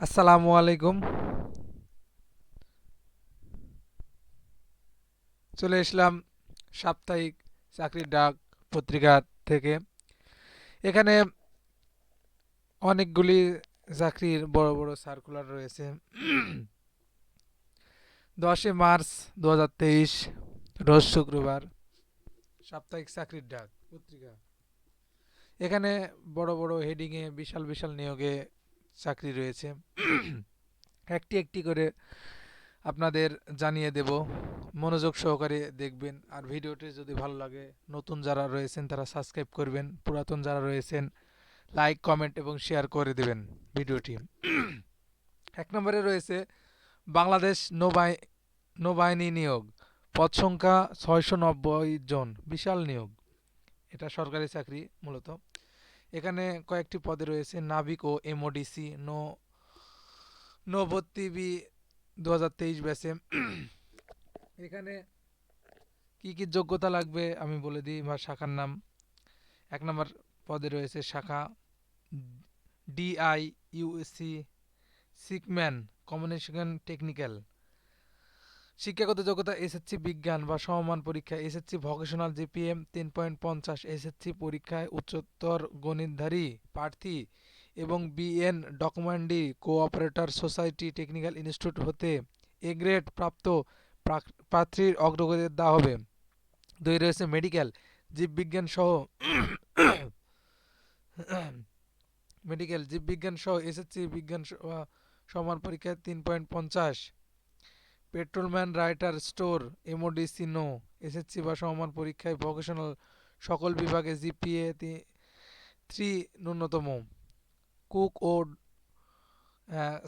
আসসালামু আলাইকুম। চলে এসলাম সাপ্তাহিক চাকরির ডাক পত্রিকা থেকে। এখানে অনেকগুলি চাকরির বড় বড় সার্কুলার রয়েছে। দশই মার্চ দু হাজার তেইশ, রোজ শুক্রবার, সাপ্তাহিক চাকরির ডাক পত্রিকা। এখানে বড় বড় হেডিংয়ে বিশাল বিশাল নিয়োগে চাকরি রয়েছে। একটি একটি করে আপনাদের জানিয়ে দেব। মনোযোগ সহকারে দেখবেন। আর ভিডিওটি যদি ভালো লাগে, নতুন যারা রয়েছেন তারা সাবস্ক্রাইব করবেন। পুরাতন যারা রয়েছেন, লাইক, কমেন্ট এবং শেয়ার করে দেবেন ভিডিওটি। এক নম্বরে রয়েছে বাংলাদেশ নৌবাই, নৌবাহিনী নিয়োগ। পদ সংখ্যা ছয়শো নব্বই জন। বিশাল নিয়োগ। এটা সরকারি চাকরি মূলত। এখানে কয়েকটি পদে রয়েছে নাবিক ও এমওডিসি। নো নভর্তি বি দু হাজার তেইশ ব্যাচে এখানে কি কি যোগ্যতা লাগবে আমি বলে দিই, বা শাখার নাম। এক নম্বর পদে রয়েছে শাখা DI USC seaman communication technical. শিক্ষাগত যোগ্যতা এসএসসি বিজ্ঞান বা সমমান পরীক্ষা এসএসসি ভোকেশনাল জিপিএম তিন পয়েন্ট পঞ্চাশ এসএসসি পরীক্ষায় উচ্চতর গণিতধারী প্রার্থী এবং বিএন ডকুমেন্ডি কোঅপারেটর সোসাইটি টেকনিক্যাল ইনস্টিটিউট হতে এ গ্রেড প্রাপ্ত প্রার্থীর অগ্রগতি দেওয়া হবে। দুই রয়েছে মেডিকেল জীববিজ্ঞান সহ মেডিকেল জীববিজ্ঞান সহ এসএসসি বিজ্ঞান সমান পরীক্ষায় তিন পয়েন্ট পঞ্চাশ। পেট্রোলম্যান রাইটার স্টোর এমওডিসি নো। এসএসসি বা সমমান পরীক্ষায় ভোকেশনাল সকল বিভাগে জিপিএ থ্রি ন্যূনতম। কুক ও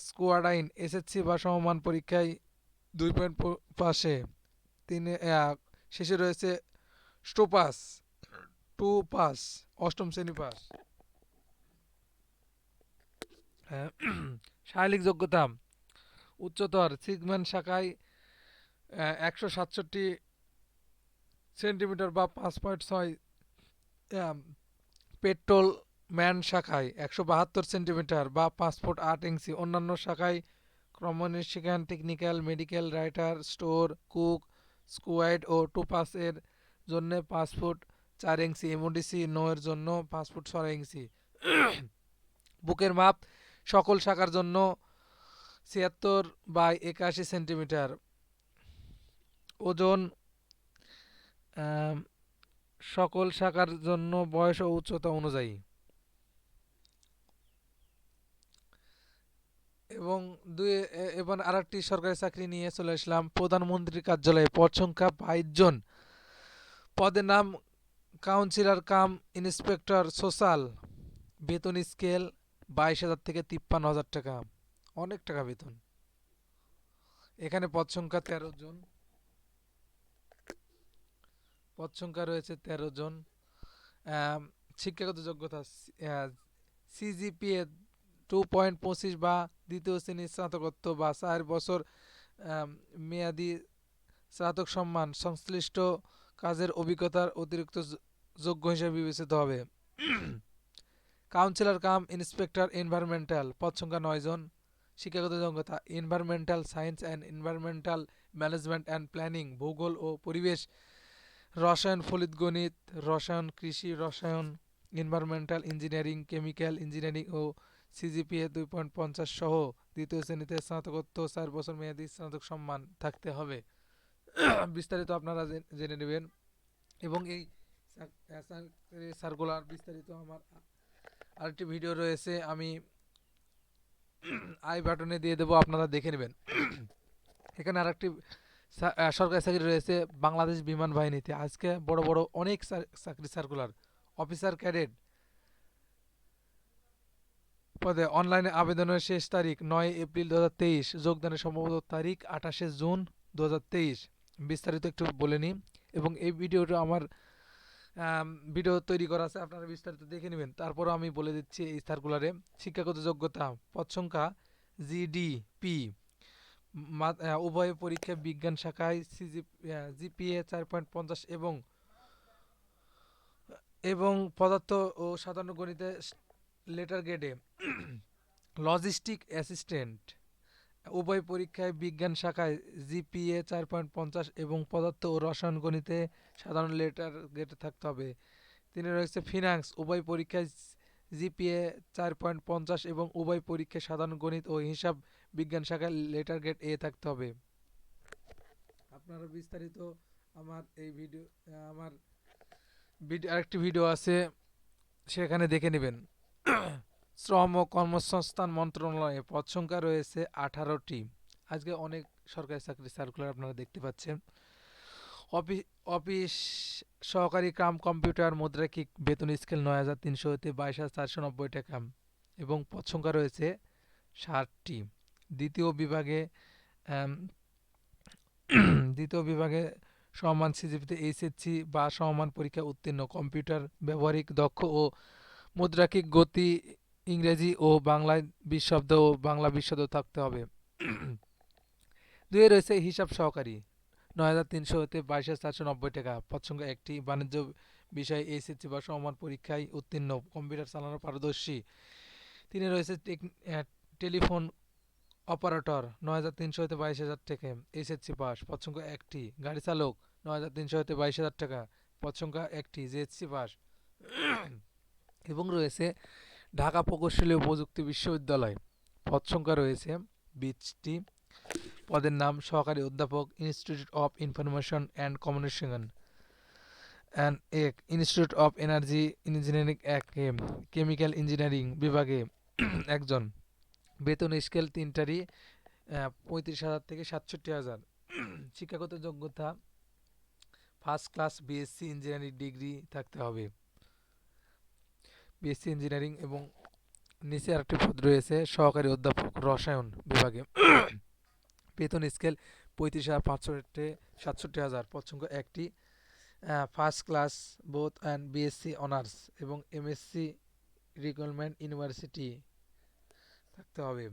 স্কোয়াডাইন এসএসসি বা সমমান পরীক্ষায় দুই পয়েন্ট পাশে। তিনে শেষে রয়েছে স্টোপাস টু পাস অষ্টম শ্রেণি পাস। হ্যাঁ, শারীরিক যোগ্যতা। উচ্চতর সিগম্যান শাখায় একশো সাতষট্টি সেন্টিমিটার বা পাঁচ পয়েন্ট ছয় পেট্রোল ম্যান শাখায় একশো বাহাত্তর সেন্টিমিটার বা পাঁচ ফুট আট ইঞ্চি। অন্যান্য শাখায় ক্রমনিশিকান technical, medical, writer, store, cook স্কুয়াইড ও টু পাসের জন্য পাঁচ ফুট চার ইঞ্চি। এমওডিসি নোয়ের জন্য পাঁচ ফুট ছয় ইঞ্চি। বুকের মাপ সকল শাখার জন্য ছিয়াত্তর বাই একাশি সেন্টিমিটার। ওজন সকল শাখার জন্য বয়স ও উচ্চতা অনুযায়ী। এবং দুই এবং আরেকটি সরকারি চাকরি নিয়ে চলে আসলাম প্রধানমন্ত্রীর কার্যালয়ে। পদ সংখ্যা বাইশ জন। পদের নাম কাউন্সিলর কাম ইন্সপেক্টর সোশ্যাল। বেতন স্কেল বাইশ হাজার থেকে তিপ্পান্ন হাজার টাকা। অনেক টাকা বেতন। এখানে পদ সংখ্যা তেরো জন। পদ সংখ্যা রয়েছে তেরো জন। শিক্ষাগত যোগ্যতা সিজিপিএ টু পয়েন্ট পঁচিশ বা দ্বিতীয় শ্রেণির স্নাতকোত্তর বা চার বছর মেয়াদি স্নাতক সম্মান সংশ্লিষ্ট কাজের অভিজ্ঞতার অতিরিক্ত যোগ্য হিসেবে বিবেচিত হবে। কাউন্সিলর কাম ইন্সপেক্টর এনভায়রনমেন্টাল, পদ সংখ্যা নয় জন। শিক্ষাগত যোগ্যতা environmental science and environmental management and planning ভূগোল ও পরিবেশ, রসায়ন, ফলিত গণিত, রসায়ন, কৃষি, রসায়ন এনভায়রনমেন্টাল ইঞ্জিনিয়ারিং কেমিক্যাল ইঞ্জিনিয়ারিং ও সিজিপিএ দুই পয়েন্ট পঞ্চাশ সহ দ্বিতীয় শ্রেণীতে স্নাতকোত্তর চার বছর মেয়াদী স্নাতক সম্মান থাকতে হবে। বিস্তারিত আপনারা জেনে নেবেন। এবং এই সার্কুলার বিস্তারিত আমার আরেকটি ভিডিও রয়েছে। আমি আই বাটনে দিয়ে দেবো আপনারা দেখে নেবেন। এখানে সা- আহ, সরকারি চাকরি রয়েছে বাংলাদেশ বিমান বাহিনীতে। আজকে বড় বড় অনেক চাকরি সার্কুলার অফিসার ক্যাডেট পদে অনলাইনে আবেদনের শেষ তারিখ নয় এপ্রিল দু হাজার তেইশ যোগদানের সম্ভবত তারিখ আঠাশে জুন দু বিস্তারিত একটু বলে নিই এবং এই ভিডিওটা আমার আম, ভিডিও তৈরি করা আছে, আপনারা বিস্তারিত দেখে নেবেন। তারপরও আমি বলে দিচ্ছি এই সার্কুলারে শিক্ষাগত যোগ্যতা, পদ সংখ্যা জিডিপি উভয় পরীক্ষা বিজ্ঞান শাখায় সিজি জিপিএ চার পয়েন্ট পঞ্চাশ এবং এবং পদার্থ ও সাধারণ গণিতে লেটার গ্রেডে। লজিস্টিক অ্যাসিস্ট্যান্ট উভয় পরীক্ষায় বিজ্ঞান শাখায় জিপিএ চার পয়েন্ট পঞ্চাশ এবং পদার্থ ও রসায়ন গণিতে সাধারণ লেটার গেটে থাকতে হবে। তিনি রয়েছে ফিনান্স, উভয় পরীক্ষায় জিপিএ চার পয়েন্ট পঞ্চাশ এবং উভয় পরীক্ষায় সাধারণ গণিত ও হিসাব বিজ্ঞান শাখায় লেটার গেট এ থাকতে হবে। আপনারা বিস্তারিত আমার এই ভিডিও, আমার ভিডিও আরেকটি ভিডিও আছে, সেখানে দেখে নেবেন। শ্রম ও কর্মসংস্থান মন্ত্রণালয়ে পদ সংখ্যা রয়েছে আঠারোটি। আজকে অনেক সরকারি চাকরি সার্কুলার আপনারা দেখতে পাচ্ছেন। অফিস অফিস, সহকারী কাম কম্পিউটার মুদ্রাকিক বেতন স্কেল নয় হাজার তিনশো হতে বাইশ হাজার চারশো নব্বই টাকা এবং পদ সংখ্যা রয়েছে ষাটটি। দ্বিতীয় বিভাগে দ্বিতীয় বিভাগে সমমান সিজিপিতে এইচএসসি বা সমমান পরীক্ষা উত্তীর্ণ কম্পিউটার, ব্যবহারিক দক্ষ ও মুদ্রাকিক গতি ইংরেজি ও বাংলায় বিশ শব্দ ও বাংলা বিশ শব্দ থাকতে হবে। দুয়ে রয়েছে হিসাব সহকারী। নয় হাজার তিনশো হতে বাইশ হাজার চারশো নব্বই টাকা। পদ একটি বাণিজ্য বিষয়ে এইচএসসি বা সমমান পরীক্ষায় উত্তীর্ণ। কম্পিউটার চালানোর পারদর্শী। তিনি রয়েছে টেলিফোন অপারেটর। নয় হাজার তিনশো হতে বাইশ হাজার টাকা। HSC pass. পদসংখ্যা একটি গাড়ি চালক। নয় হাজার তিনশো হতে বাইশ হাজার টাকা। পদসংখ্যা একটি জেএসসি পাস। এবং রয়েছে ঢাকা প্রকৌশলী ও প্রযুক্তি বিশ্ববিদ্যালয়। পদ সংখ্যা রয়েছে বিশটি। পদের নাম সহকারী অধ্যাপক institute of information and communication and এক ইনস্টিটিউট অফ এনার্জি ইঞ্জিনিয়ারিং এক কেমিক্যাল ইঞ্জিনিয়ারিং বিভাগে একজন। বেতন স্কেল তিনটারই পঁয়ত্রিশ হাজার থেকে সাতষট্টি হাজার। শিক্ষাগত যোগ্যতা first class BSc engineering degree থাকতে হবে। বিএসসি ইঞ্জিনিয়ারিং এবং নিচে আরেকটি পদ রয়েছে, সহকারী অধ্যাপক রসায়ন বিভাগে। বেতন স্কেল পঁয়ত্রিশ হাজার পাঁচশো সাতষট্টি হাজার সংখ্যা একটি। First class both and BSc honours এবং এমএসসি রিকোয়ারমেন্ট ইউনিভার্সিটি থাকতে হবে।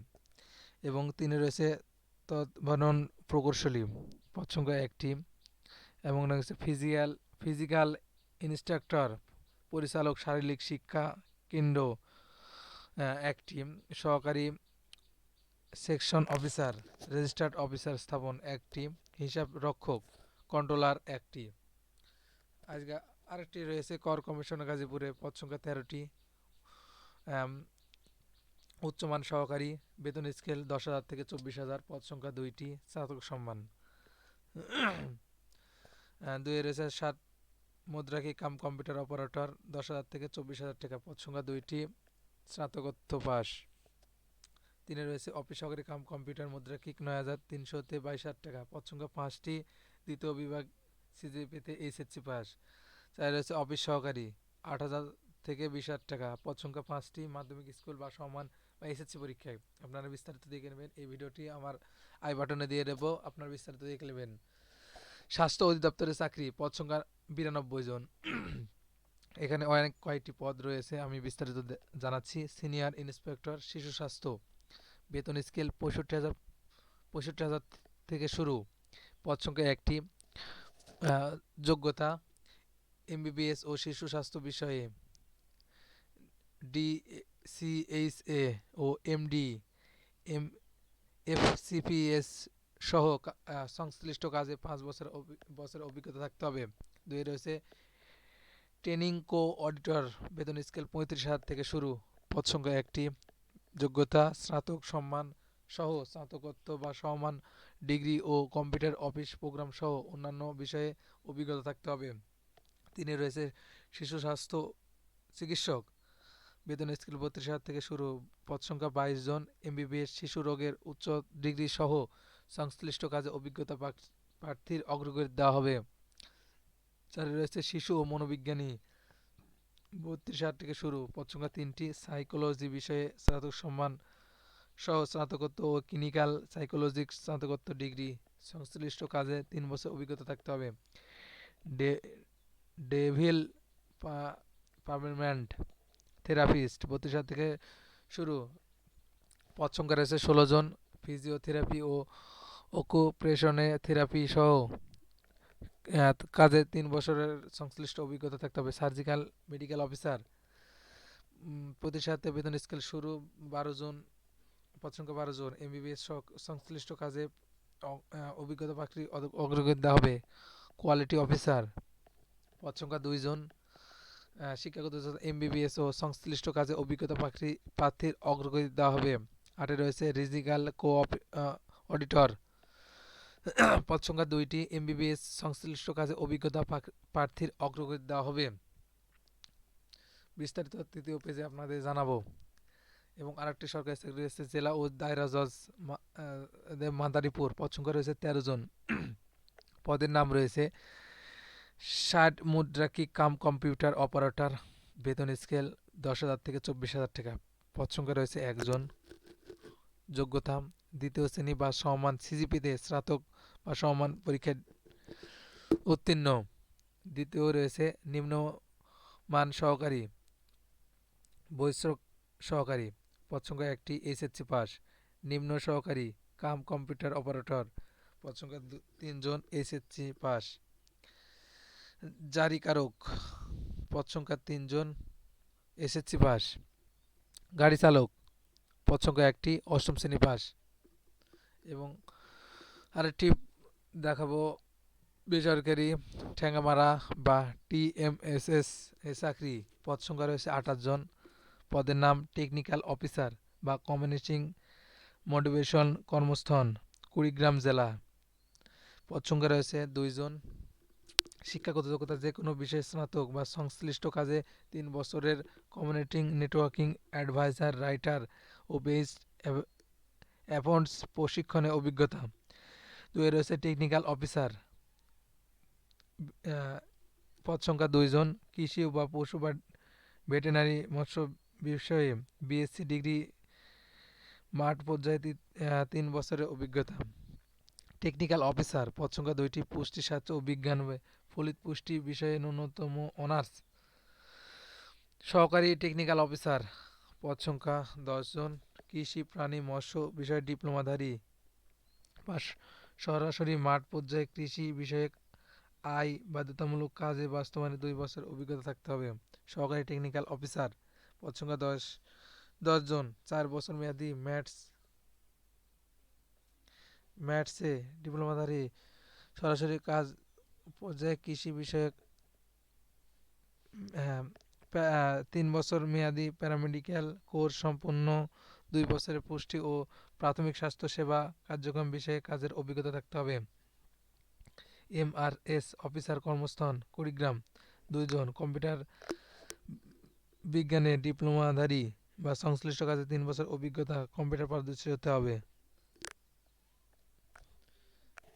এবং তিনি রয়েছে তৎবনন প্রকৌশলী সংখ্যা একটি। এবং রয়েছে ফিজিক্যাল ফিজিক্যাল ইনস্ট্রাক্টর পরিচালক শারীরিক শিক্ষা কেন্দ্র একটি সহকারী সেকশন অফিসার, রেজিস্টার্ড অফিসার স্থাপন, একটি হিসাব রক্ষক, কন্ট্রোলার একটি। আজকে আরেকটি রয়েছে কর কমিশন গাজীপুরে, পদ সংখ্যা তেরোটি। উচ্চমান সহকারী, বেতন স্কেল দশ হাজার থেকে চব্বিশ হাজার, পদ সংখ্যা দুইটি, স্নাতক সম্মান। দুই রয়েছে সাত মুদ্রাকি কাম কম্পিউটার অপারেটর, দশ হাজার থেকে চব্বিশ হাজার টাকা পদ সংখ্যা দুইটি স্নাতকোত্ত পাস। তিনে রয়েছে অফিস সহকারী কাম কম্পিউটার মুদ্রাকিক নয় হাজার তিনশোতে বাইশ হাজার টাকা, পদ সংখ্যা পাঁচটি, দ্বিতীয় বিভাগ সিজিপিতে এইচএসসি পাস। চার রয়েছে অফিস সহকারী, আট হাজার থেকে বিশ হাজার টাকা, পদ সংখ্যা পাঁচটি, মাধ্যমিক স্কুল বা সমান বা এসএসসি পরীক্ষায়। আপনারা বিস্তারিত দেখে নেবেন, এই ভিডিওটি আমার আই বাটনে দিয়ে দেবো, আপনারা বিস্তারিত দেখে নেবেন। স্বাস্থ্য অধিদপ্তরের চাকরি, পদ সংখ্যা বিরানব্বই জন। এখানে অনেক কয়েকটি পদ রয়েছে, আমি বিস্তারিত জানাচ্ছি। সিনিয়র ইন্সপেক্টর, শিশু স্বাস্থ্য, বেতন স্কেল পঁয়ষট্টি হাজার পঁয়ষট্টি হাজার থেকে শুরু। পদ সংখ্যা একটি যোগ্যতা, এমবিবিএস ও শিশু স্বাস্থ্য বিষয়ে। ডিসিএইচএ ও এমডি, এম এফ এফসিপিএস সহ সংশ্লিষ্ট কাজে পাঁচ বছর বছরের অভিজ্ঞতা থাকতে হবে। দুই রয়েছে ট্রেনিং কো অডিটর বেতন স্কেল পঁয়ত্রিশ হাজার থেকে শুরু। পদ সংখ্যা একটি, যোগ্যতা, স্নাতক সম্মান সহ স্নাতকোত্তর বা সমান ডিগ্রি ও কম্পিউটার অফিস প্রোগ্রাম সহ অন্যান্য বিষয়ে অভিজ্ঞতা থাকতে হবে। তিনি রয়েছে শিশু স্বাস্থ্য চিকিৎসক, বেতন স্কেল বত্রিশ হাজার থেকে শুরু। পদ সংখ্যা বাইশ জন, এমবিবিএস, শিশু রোগের উচ্চ ডিগ্রি সহ সংশ্লিষ্ট কাজে অভিজ্ঞতা প্রার্থীর অগ্রগতি দেওয়া হবে। চারে রয়েছে শিশু ও মনোবিজ্ঞানী। বত্রিশ হাজার থেকে শুরু। পদ তিনটি সাইকোলজি বিষয়ে স্নাতক সম্মান সহ স্নাতকোত্তর ও ক্লিনিক্যাল সাইকোলজিক স্নাতকোত্তর ডিগ্রি সংশ্লিষ্ট কাজে তিন বছর অভিজ্ঞতা থাকতে হবে। ডেভিল পারমানেন্ট থেরাপিস্ট বত্রিশ হাজার থেকে শুরু। পদ সংখ্যা রয়েছে ষোলো জন ফিজিওথেরাপি ও অকুপ্রেশনে থেরাপি সহ কাজে তিন বছরের সংশ্লিষ্ট অভিজ্ঞতা থাকতে হবে। সার্জিক্যাল মেডিকেল অফিসার প্রতিষ্ঠাতে বেতন স্কেল শুরু বারো জন সংখ্যা বারো জন। এমবিবিএস সংশ্লিষ্ট কাজে অভিজ্ঞতা অদ- অগ্রগতি দেওয়া হবে। কোয়ালিটি অফিসার পদ সংখ্যা দুইজন শিক্ষাগত এমবিবিএস ও সংশ্লিষ্ট কাজে অভিজ্ঞতা পাখি প্রার্থীর অগ্রগতি দেওয়া হবে। আটে রয়েছে রিজিক্যাল কো অডিটর পদ সংখ্যা দুইটি, এমবিবিএস সংশ্লিষ্ট কাজে অভিজ্ঞতা প্রার্থীর অগ্রগতি দেওয়া হবে। বিস্তারিত তৃতীয় পেজে আপনাদের জানাব। এবং আরেকটি সরকারি চাকরি রয়েছে জেলা ও দায়রা জজ মাদারীপুর। পদ সংখ্যা রয়েছে তেরো জন। পদের নাম রয়েছে ষাট মুদ্রাকি কাম কম্পিউটার অপারেটর, বেতন স্কেল দশ হাজার থেকে চব্বিশ হাজার টাকা। পদ সংখ্যা রয়েছে একজন। যোগ্যতা, দ্বিতীয় শ্রেণি বা সমান সিজিপিতে স্নাতক বা সমান পরীক্ষায় উত্তীর্ণ। দ্বিতীয় রয়েছে নিম্নমান সহকারী বৈশ্রক সহকারী, পদ একটি এইচএসসি পাস নিম্ন সহকারী, কাম কম্পিউটার অপারেটর, পদ তিনজন এইচএসসি পাস জারিকারক, পদ তিনজন এসএসসি পাস গাড়ি চালক, পদ একটি, অষ্টম শ্রেণি পাস এবং আরেকটি দেখাবো বেসরকারি ঠ্যাঙ্গামারা বা টিএমএসএস এ চাকরি। পদ সংখ্যা রয়েছে আঠাশ জন। পদের নাম টেকনিক্যাল অফিসার বা কমিউনিটিং মোটিভেশন কর্মস্থল, কুড়িগ্রাম জেলা। পদ সংখ্যা রয়েছে দুইজন শিক্ষাগত যোগ্যতা যে কোনো বিশেষ স্নাতক বা সংশ্লিষ্ট কাজে তিন বছরের কমিউনিটিং নেটওয়ার্কিং অ্যাডভাইজার, রাইটার ও বেসড অ্যাকাউন্টস প্রশিক্ষণে অভিজ্ঞতা। দুই রয়েছে টেকনিক্যাল অফিসার পদ সংখ্যা দুইজন কৃষি বা পশু বা ভেটেনারি মৎস্য বিষয়ে বিএসসি ডিগ্রি মাঠ পর্যায়ে তিন বছরের অভিজ্ঞতা। টেকনিক্যাল অফিসার পদ সংখ্যা দুইটি, পুষ্টি, স্বাস্থ্য ও বিজ্ঞান ফলিত পুষ্টি বিষয়ে ন্যূনতম অনার্স সহকারী টেকনিক্যাল অফিসার পদ সংখ্যা দশজন কৃষি, প্রাণী, মৎস্য বিষয়ে ডিপ্লোমাধারী স- সরাসরি মাঠ পর্যায়ে কৃষি বিষয়ক আয় বাধ্যতামূলক কাজে বাস্তবায়নে দুই বছর অভিজ্ঞতা থাকতে হবে। সহকারী টেকনিক্যাল অফিসার পদ সংখ্যা দশ দশজন চার বছর মেয়াদি ম্যাথস ম্যাথসে ডিপ্লোমাধারী সরাসরি কাজ পর্যায়ে কৃষি বিষয়ক হ্যাঁ, তিন বছর মেয়াদি প্যারামেডিক্যাল কোর্স সম্পন্ন দুই বছরের পুষ্টি ও প্রাথমিক স্বাস্থ্য সেবা কার্যক্রম বিষয়ে কাজের অভিজ্ঞতা থাকতে হবে। এমআরএস অফিসার কর্মস্থান, কুড়িগ্রাম। দুইজন কম্পিউটার বিজ্ঞানে ডিপ্লোমাধারী বা সংশ্লিষ্ট কাজে তিন বছর অভিজ্ঞতা কম্পিউটার পারদর্শী হতে হবে।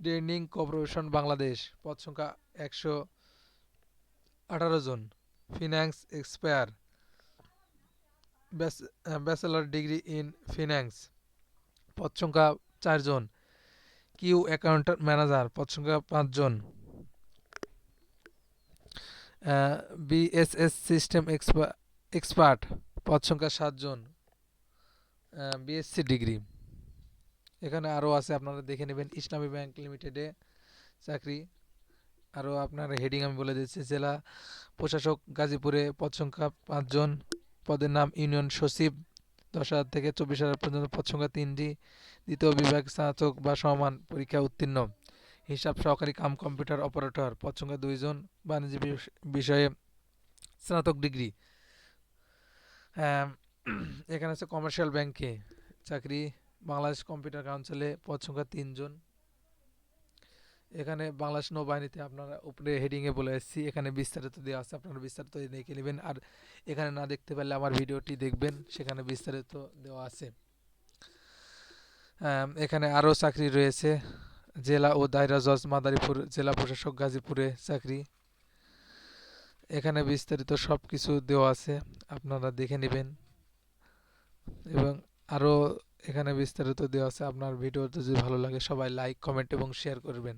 ট্রেনিং কর্পোরেশন বাংলাদেশ, পদ সংখ্যা একশো আঠারো জন। Finance expire. Bachelor degree in finance পদ সংখ্যা চারজন, কিউ অ্যাকাউন্ট ম্যানেজার পদ সংখ্যা পাঁচজন বিএসএস সিস্টেম এক্সপার্ট পদ সংখ্যা সাতজন বিএসসি ডিগ্রি। এখানে আরও আছে, আপনারা দেখে নেবেন, ইসলামী ব্যাংক লিমিটেডে চাকরি। আরও আপনার হেডিং আমি বলে দিচ্ছি, জেলা প্রশাসক গাজীপুরে পদ সংখ্যা পাঁচজন, পদের নাম ইউনিয়ন সচিব দশ হাজার থেকে চব্বিশ হাজার পর্যন্ত পদ সংখ্যা তিনটি, দ্বিতীয় বিভাগ স্নাতক বা সমান পরীক্ষা উত্তীর্ণ। হিসাব সহকারী কাম কম্পিউটার অপারেটর পদ সংখ্যা দুইজন বাণিজ্য বিষ- বিষয়ে স্নাতক ডিগ্রি। এখানে আছে কমার্শিয়াল ব্যাংকে। চাকরি, বাংলাদেশ কম্পিউটার কাউন্সিলে পদ সংখ্যা তিনজন এখানে বাংলাদেশ নৌবাহিনীতে আপনারা উপরে হেডিংয়ে বলে এসেছি। এখানে বিস্তারিত দেওয়া আছে, আপনারা বিস্তারিত দেখে নেবেন। আর এখানে না দেখতে পারলে আমার ভিডিওটি দেখবেন, সেখানে বিস্তারিত দেওয়া আছে। এখানে আরও চাকরি রয়েছে। জেলা ও দায়রা জজ মাদারীপুর, জেলা প্রশাসক গাজীপুরে চাকরি। এখানে বিস্তারিত সব কিছু দেওয়া আছে, আপনারা দেখে নেবেন। এবং আরও এখানে বিস্তারিত দেওয়া আছে। আপনার ভিডিওতে যদি ভালো লাগে, সবাই লাইক কমেন্ট এবং শেয়ার করবেন।